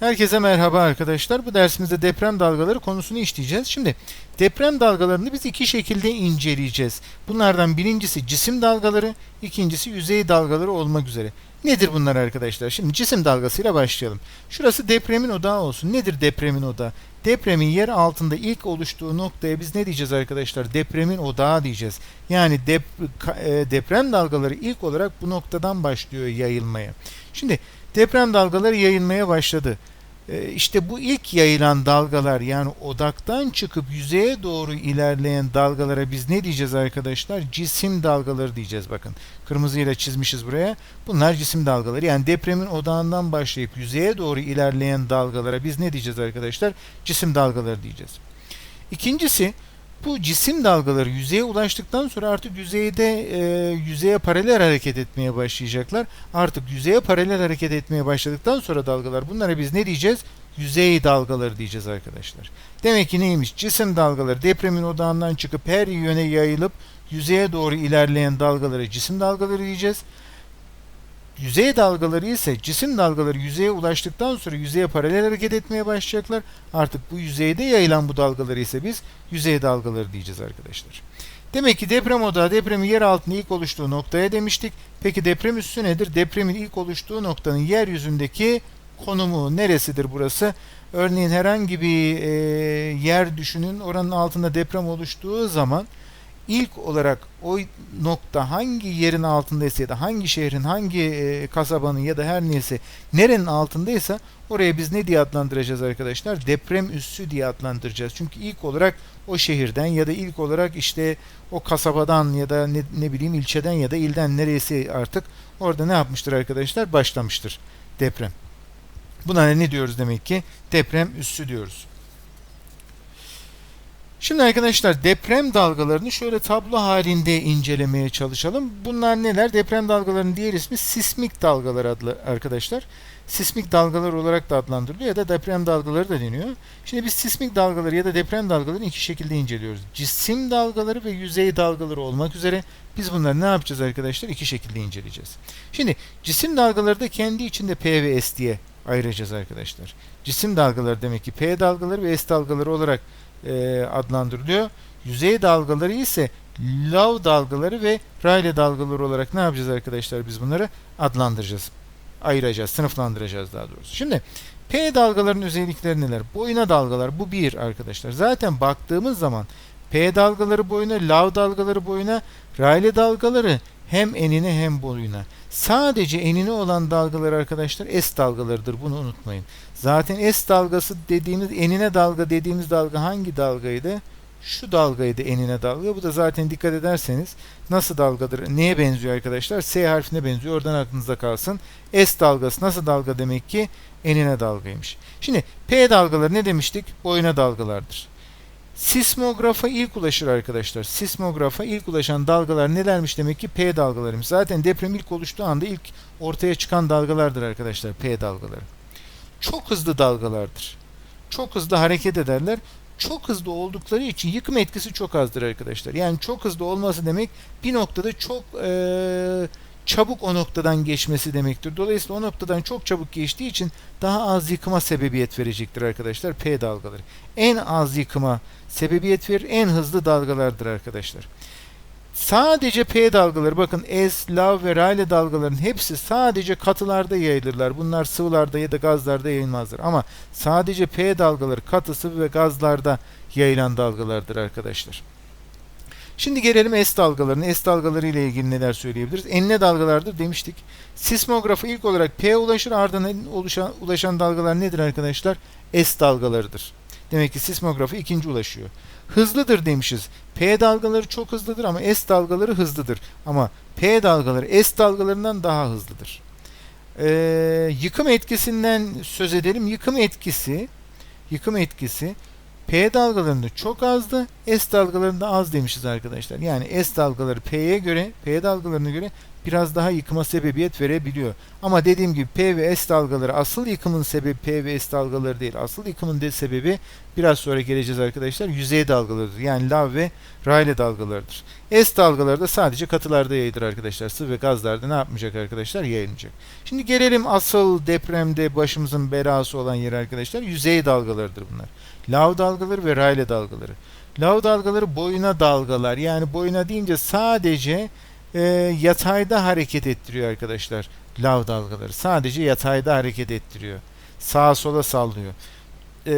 Herkese merhaba arkadaşlar. Bu dersimizde deprem dalgaları konusunu işleyeceğiz. Şimdi deprem dalgalarını biz iki şekilde inceleyeceğiz. Bunlardan birincisi cisim dalgaları, ikincisi yüzey dalgaları olmak üzere. Nedir bunlar arkadaşlar? Şimdi cisim dalgasıyla başlayalım. Şurası depremin odağı olsun. Nedir depremin odağı? Depremin yer altında ilk oluştuğu noktaya biz ne diyeceğiz arkadaşlar? Depremin odağı diyeceğiz. Yani dep e, deprem dalgaları ilk olarak bu noktadan başlıyor yayılmaya. Şimdi deprem dalgaları yayılmaya başladı. Ee, işte bu ilk yayılan dalgalar yani odaktan çıkıp yüzeye doğru ilerleyen dalgalara biz ne diyeceğiz arkadaşlar? Cisim dalgaları diyeceğiz bakın. Kırmızıyla çizmişiz buraya. Bunlar cisim dalgaları. Yani depremin odağından başlayıp yüzeye doğru ilerleyen dalgalara biz ne diyeceğiz arkadaşlar? Cisim dalgaları diyeceğiz. İkincisi bu cisim dalgaları yüzeye ulaştıktan sonra artık yüzeyde e, yüzeye paralel hareket etmeye başlayacaklar. Artık yüzeye paralel hareket etmeye başladıktan sonra dalgalar bunlara biz ne diyeceğiz? Yüzey dalgaları diyeceğiz arkadaşlar. Demek ki neymiş? Cisim dalgaları depremin odağından çıkıp her yöne yayılıp yüzeye doğru ilerleyen dalgalara cisim dalgaları diyeceğiz. Yüzey dalgaları ise cisim dalgaları yüzeye ulaştıktan sonra yüzeye paralel hareket etmeye başlayacaklar. Artık bu yüzeyde yayılan bu dalgaları ise biz yüzey dalgaları diyeceğiz arkadaşlar. Demek ki deprem odağı depremin yer altında ilk oluştuğu noktaya demiştik. Peki deprem üssü nedir? Depremin ilk oluştuğu noktanın yeryüzündeki konumu neresidir burası? Örneğin herhangi bir e, yer düşünün. Oranın altında deprem oluştuğu zaman ilk olarak o nokta hangi yerin altındaysa ya da hangi şehrin, hangi e, kasabanın ya da her neyse nerenin altındaysa oraya biz ne diye adlandıracağız arkadaşlar? Deprem üssü diye adlandıracağız. Çünkü ilk olarak o şehirden ya da ilk olarak işte o kasabadan ya da ne, ne bileyim ilçeden ya da ilden neresi artık orada ne yapmıştır arkadaşlar? Başlamıştır deprem. Buna ne diyoruz demek ki? Deprem üssü diyoruz. Şimdi arkadaşlar deprem dalgalarını şöyle tablo halinde incelemeye çalışalım. Bunlar neler? Deprem dalgalarının diğer ismi sismik dalgalar adlı arkadaşlar. Sismik dalgalar olarak da adlandırılıyor ya da deprem dalgaları da deniyor. Şimdi biz sismik dalgaları ya da deprem dalgalarını iki şekilde inceliyoruz. Cisim dalgaları ve yüzey dalgaları olmak üzere biz bunları ne yapacağız arkadaşlar? İki şekilde inceleyeceğiz. Şimdi cisim dalgaları da kendi içinde P ve S diye ayıracağız arkadaşlar. Cisim dalgaları demek ki P dalgaları ve S dalgaları olarak e, adlandırılıyor. Yüzey dalgaları ise lav dalgaları ve Rayleigh dalgaları olarak ne yapacağız arkadaşlar biz bunları adlandıracağız. Ayıracağız, sınıflandıracağız daha doğrusu. Şimdi P dalgaların özellikleri neler? Boyuna dalgalar bu bir arkadaşlar. Zaten baktığımız zaman P dalgaları boyuna, lav dalgaları boyuna, Rayleigh dalgaları hem enine hem boyuna. Sadece enine olan dalgalar arkadaşlar S dalgalarıdır. Bunu unutmayın. Zaten S dalgası dediğimiz enine dalga dediğimiz dalga hangi dalgaydı? Şu dalgaydı enine dalga. Bu da zaten dikkat ederseniz nasıl dalgadır? Neye benziyor arkadaşlar? S harfine benziyor. Oradan aklınızda kalsın. S dalgası nasıl dalga demek ki? Enine dalgaymış. Şimdi P dalgaları ne demiştik? Boyuna dalgalardır. Sismografa ilk ulaşır arkadaşlar. Sismografa ilk ulaşan dalgalar nelermiş demek ki P dalgalarıymış. Zaten deprem ilk oluştuğu anda ilk ortaya çıkan dalgalardır arkadaşlar P dalgaları. Çok hızlı dalgalardır. Çok hızlı hareket ederler. Çok hızlı oldukları için yıkım etkisi çok azdır arkadaşlar. Yani çok hızlı olması demek bir noktada çok ee, çabuk o noktadan geçmesi demektir. Dolayısıyla o noktadan çok çabuk geçtiği için daha az yıkıma sebebiyet verecektir arkadaşlar P dalgaları. En az yıkıma sebebiyet verir, en hızlı dalgalardır arkadaşlar. Sadece P dalgaları bakın S, lav ve Rayleigh dalgaların hepsi sadece katılarda yayılırlar. Bunlar sıvılarda ya da gazlarda yayılmazlar. Ama sadece P dalgaları katı, sıvı ve gazlarda yayılan dalgalardır arkadaşlar. Şimdi gelelim S dalgalarına. S dalgaları ile ilgili neler söyleyebiliriz? Enine dalgalardır demiştik. Sismografa ilk olarak P ulaşır ardından oluşan, ulaşan dalgalar nedir arkadaşlar? S dalgalarıdır. Demek ki sismografa ikinci ulaşıyor. Hızlıdır demişiz. P dalgaları çok hızlıdır ama S dalgaları hızlıdır. Ama P dalgaları S dalgalarından daha hızlıdır. Ee, yıkım etkisinden söz edelim. Yıkım etkisi yıkım etkisi P dalgalarında çok azdı. S dalgalarında az demişiz arkadaşlar. Yani S dalgaları P'ye göre, P dalgalarına göre biraz daha yıkıma sebebiyet verebiliyor. Ama dediğim gibi P ve S dalgaları asıl yıkımın sebebi P ve S dalgaları değil. Asıl yıkımın de sebebi biraz sonra geleceğiz arkadaşlar. Yüzey dalgalarıdır. Yani lav ve Rayleigh dalgalarıdır. S dalgaları da sadece katılarda yayılır arkadaşlar. Sıvı ve gazlarda ne yapmayacak arkadaşlar? Yayılmayacak. Şimdi gelelim asıl depremde başımızın belası olan yer arkadaşlar. Yüzey dalgalarıdır bunlar. Lav dalgaları ve Rayleigh dalgaları. Lav dalgaları boyuna dalgalar. Yani boyuna deyince sadece e, yatayda hareket ettiriyor arkadaşlar. Lav dalgaları. Sadece yatayda hareket ettiriyor. Sağa sola sallıyor. E,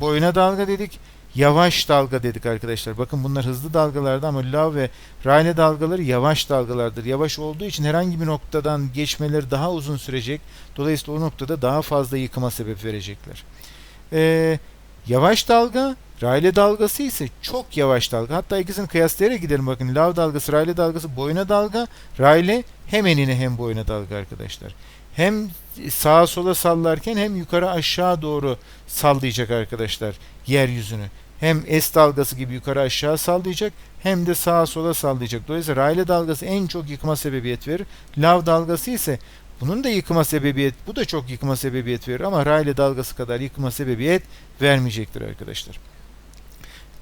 boyuna dalga dedik. Yavaş dalga dedik arkadaşlar. Bakın bunlar hızlı dalgalardı ama lav ve Rayleigh dalgaları yavaş dalgalardır. Yavaş olduğu için herhangi bir noktadan geçmeleri daha uzun sürecek. Dolayısıyla o noktada daha fazla yıkıma sebep verecekler. Eee Yavaş dalga, Rayleigh dalgası ise çok yavaş dalga. Hatta ikisini kıyaslayarak gidelim bakın. Lav dalgası, Rayleigh dalgası boyuna dalga. Rayleigh hem enine hem boyuna dalga arkadaşlar. Hem sağa sola sallarken hem yukarı aşağı doğru sallayacak arkadaşlar yeryüzünü. Hem S dalgası gibi yukarı aşağı sallayacak hem de sağa sola sallayacak. Dolayısıyla Rayleigh dalgası en çok yıkıma sebebiyet verir. Lav dalgası ise bunun da yıkıma sebebiyet, bu da çok yıkıma sebebiyet verir ama Rayleigh dalgası kadar yıkıma sebebiyet vermeyecektir arkadaşlar.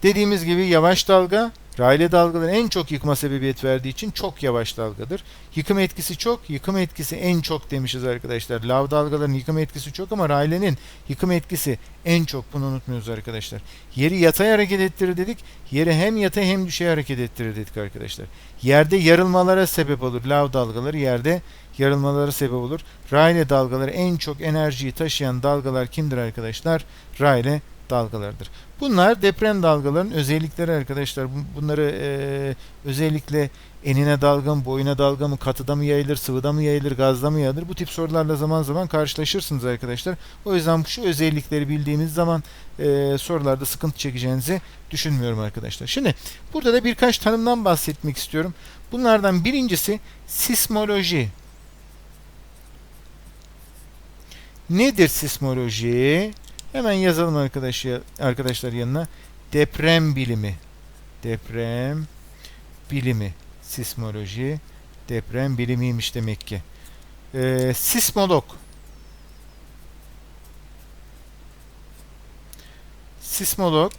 Dediğimiz gibi yavaş dalga, Rayleigh dalgaların en çok yıkıma sebebiyet verdiği için çok yavaş dalgadır. Yıkım etkisi çok, yıkım etkisi en çok demişiz arkadaşlar. Lav dalgaların yıkım etkisi çok ama Rayley'nin yıkım etkisi en çok. Bunu unutmuyoruz arkadaşlar. Yeri yatay hareket ettirir dedik. Yeri hem yatay hem düşey hareket ettirir dedik arkadaşlar. Yerde yarılmalara sebep olur. Lav dalgaları yerde yarılmalara sebep olur. Rayleigh dalgaları en çok enerjiyi taşıyan dalgalar kimdir arkadaşlar? Rayleigh dalgalardır. Bunlar deprem dalgaların özellikleri arkadaşlar. Bunları e, özellikle enine dalga mı, boyuna dalga mı, katıda mı yayılır, sıvıda mı yayılır, gazda mı yayılır? Bu tip sorularla zaman zaman karşılaşırsınız arkadaşlar. O yüzden şu özellikleri bildiğimiz zaman e, sorularda sıkıntı çekeceğinizi düşünmüyorum arkadaşlar. Şimdi burada da birkaç tanımdan bahsetmek istiyorum. Bunlardan birincisi sismoloji. Nedir sismoloji? Hemen yazalım arkadaşlar, arkadaşlar yanına. Deprem bilimi. Deprem bilimi. Sismoloji. Deprem bilimiymiş demek ki. Ee, sismolog. Sismolog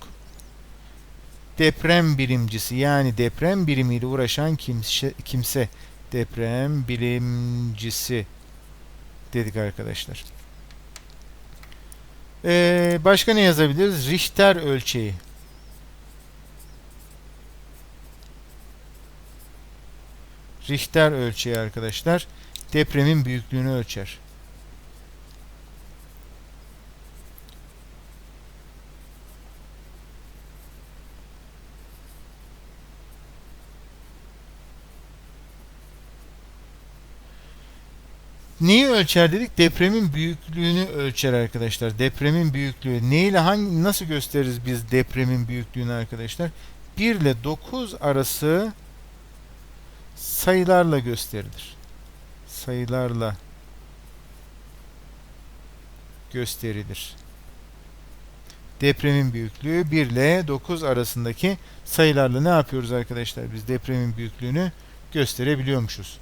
deprem bilimcisi yani deprem bilimiyle uğraşan kimse, kimse deprem bilimcisi dedik arkadaşlar. Ee, başka ne yazabiliriz? Richter ölçeği. Richter ölçeği arkadaşlar depremin büyüklüğünü ölçer. Neyi ölçer dedik? Depremin büyüklüğünü ölçer arkadaşlar. Depremin büyüklüğü. Ne ile hangi nasıl gösteririz biz depremin büyüklüğünü arkadaşlar? 1 ile 9 arası sayılarla gösterilir. Sayılarla gösterilir. Depremin büyüklüğü 1 ile 9 arasındaki sayılarla ne yapıyoruz arkadaşlar? Biz depremin büyüklüğünü gösterebiliyormuşuz.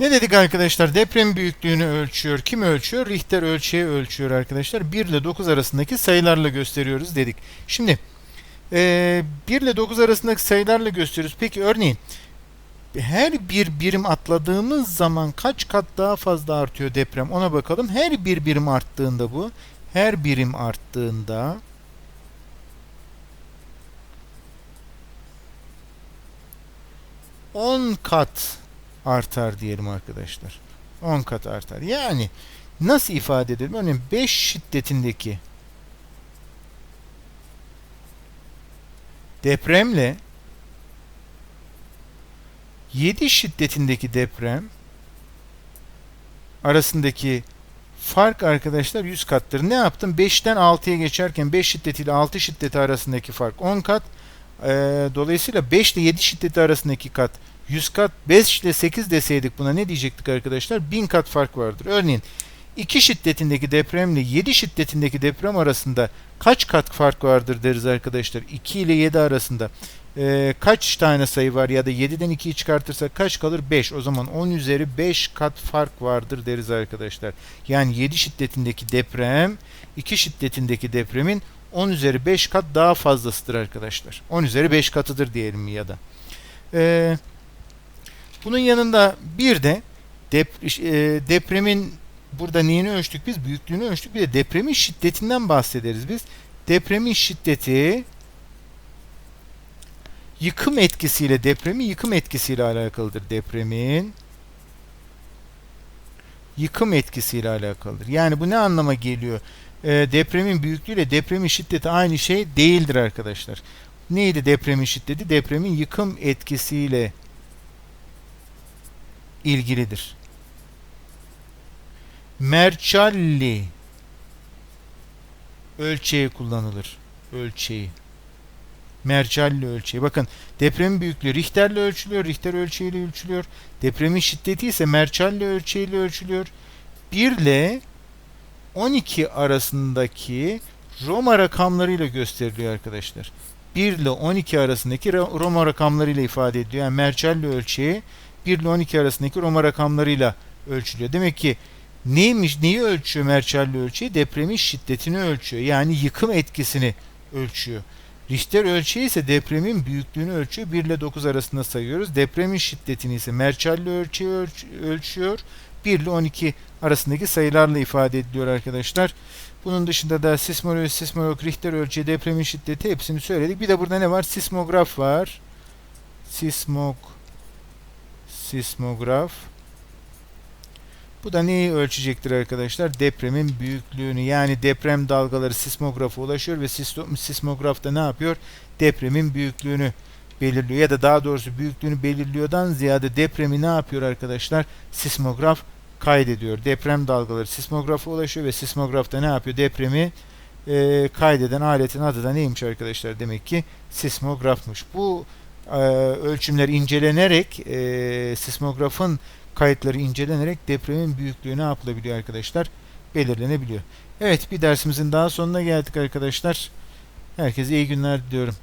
Ne dedik arkadaşlar? Deprem büyüklüğünü ölçüyor. Kim ölçüyor? Richter ölçeği ölçüyor arkadaşlar. 1 ile 9 arasındaki sayılarla gösteriyoruz dedik. Şimdi e, 1 ile 9 arasındaki sayılarla gösteriyoruz. Peki örneğin her bir birim atladığımız zaman kaç kat daha fazla artıyor deprem? Ona bakalım. Her bir birim arttığında bu. Her birim arttığında on kat artar diyelim arkadaşlar. 10 kat artar. Yani nasıl ifade edelim? Örneğin 5 şiddetindeki depremle 7 şiddetindeki deprem arasındaki fark arkadaşlar 100 kattır. Ne yaptım? 5'ten 6'ya geçerken 5 şiddetiyle 6 şiddeti arasındaki fark 10 kat. Ee, dolayısıyla 5 ile 7 şiddeti arasındaki kat 100 kat 5 ile 8 deseydik buna ne diyecektik arkadaşlar? 1000 kat fark vardır. Örneğin 2 şiddetindeki depremle 7 şiddetindeki deprem arasında kaç kat fark vardır deriz arkadaşlar. 2 ile 7 arasında e, kaç tane sayı var ya da 7'den 2'yi çıkartırsak kaç kalır? 5. O zaman 10 üzeri 5 kat fark vardır deriz arkadaşlar. Yani 7 şiddetindeki deprem 2 şiddetindeki depremin 10 üzeri 5 kat daha fazlasıdır arkadaşlar. 10 üzeri 5 katıdır diyelim ya da. Ee, bunun yanında bir de dep e, depremin burada neyini ölçtük biz? Büyüklüğünü ölçtük. Bir de depremin şiddetinden bahsederiz biz. Depremin şiddeti yıkım etkisiyle depremin yıkım etkisiyle alakalıdır. Depremin yıkım etkisiyle alakalıdır. Yani bu ne anlama geliyor? E, depremin büyüklüğüyle depremin şiddeti aynı şey değildir arkadaşlar. Neydi depremin şiddeti? Depremin yıkım etkisiyle ilgilidir. Mercalli ölçeği kullanılır. Ölçeği. Mercalli ölçeği. Bakın depremin büyüklüğü Richter'le ölçülüyor. Richter ölçeğiyle ölçülüyor. Depremin şiddeti ise Mercalli ölçeğiyle ölçülüyor. 1 ile 12 arasındaki Roma rakamlarıyla gösteriliyor arkadaşlar. 1 ile 12 arasındaki Roma rakamlarıyla ifade ediyor. Yani Mercalli ölçeği 1 ile 12 arasındaki Roma rakamlarıyla ölçülüyor. Demek ki neymiş, neyi ölçüyor Mercalli ölçeği? Depremin şiddetini ölçüyor. Yani yıkım etkisini ölçüyor. Richter ölçeği ise depremin büyüklüğünü ölçüyor. 1 ile 9 arasında sayıyoruz. Depremin şiddetini ise Mercalli ölçeği ölç ölçüyor. 1 ile 12 arasındaki sayılarla ifade ediliyor arkadaşlar. Bunun dışında da sismolog, sismolog, Richter ölçeği, depremin şiddeti hepsini söyledik. Bir de burada ne var? Sismograf var. Sismog sismograf. Bu da neyi ölçecektir arkadaşlar? Depremin büyüklüğünü yani deprem dalgaları sismografa ulaşıyor ve sismograf da ne yapıyor? Depremin büyüklüğünü belirliyor ya da daha doğrusu büyüklüğünü belirliyordan ziyade depremi ne yapıyor arkadaşlar? Sismograf kaydediyor. Deprem dalgaları sismografa ulaşıyor ve sismograf da ne yapıyor? Depremi e, kaydeden aletin adı da neymiş arkadaşlar? Demek ki sismografmış. Bu e, ölçümler incelenerek e, sismografın kayıtları incelenerek depremin büyüklüğü ne yapılabiliyor arkadaşlar? Belirlenebiliyor. Evet bir dersimizin daha sonuna geldik arkadaşlar. Herkese iyi günler diliyorum.